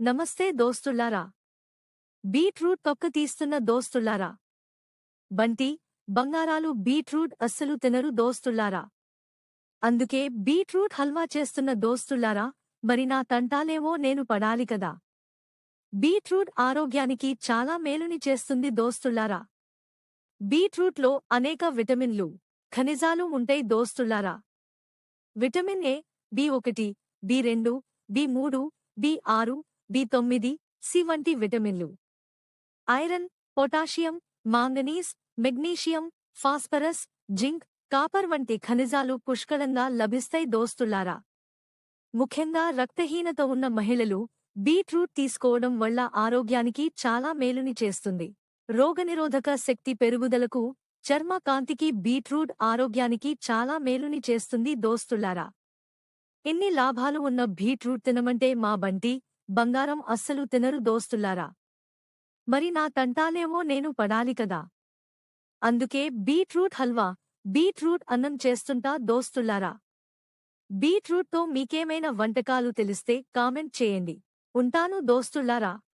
నమస్తే దోస్తుల్లారా బీట్రూట్ తొక్క తీస్తున్న దోస్తుల్లారా బంటి బంగారాలు బీట్రూట్ అస్సలు తినరు దోస్తుల్లారా అందుకే బీట్రూట్ హల్వా చేస్తున్న దోస్తుల్లారా మరి నా తంటాలేవో నేను పడాలి కదా. బీట్రూట్ ఆరోగ్యానికి చాలా మేలుని చేస్తుంది దోస్తుల్లారా బీట్రూట్లో అనేక విటమిన్లు ఖనిజాలు ఉంటాయి దోస్తుల్లారా విటమిన్ ఏ బి ఒకటి బి రెండు బి మూడు బి ఆరు బి తొమ్మిది సి వంటి విటమిన్లు. Iron potassium manganese magnesium phosphorus zinc copper వంటి ఖనిజాలు పుష్కలంగా లభిస్తాయి దోస్తుల్లారా ముఖ్యంగా రక్తహీనత ఉన్న మహిళలు బీట్రూట్ తీసుకోవడం వల్ల ఆరోగ్యానికి చాలా మేలుని చేస్తుంది. రోగనిరోధక శక్తి పెరుగుదలకు చర్మ కాంతికి బీట్రూట్ ఆరోగ్యానికి చాలా మేలుని చేస్తుంది దోస్తుల్లారా ఎన్ని లాభాలు ఉన్న బీట్రూట్ తినమంటే మా బంటి బంగారం అస్సలు తినరు దోస్తుల్లారా మరి నా తంటాలేమో నేను పడాలి కదా. అందుకే బీట్రూట్ హల్వా బీట్రూట్ అన్నం చేస్తుంటా దోస్తుల్లారా బీట్రూట్తో మీకేమైనా వంటకాలు తెలిస్తే కామెంట్ చేయండి. ఉంటాను దోస్తుల్లారా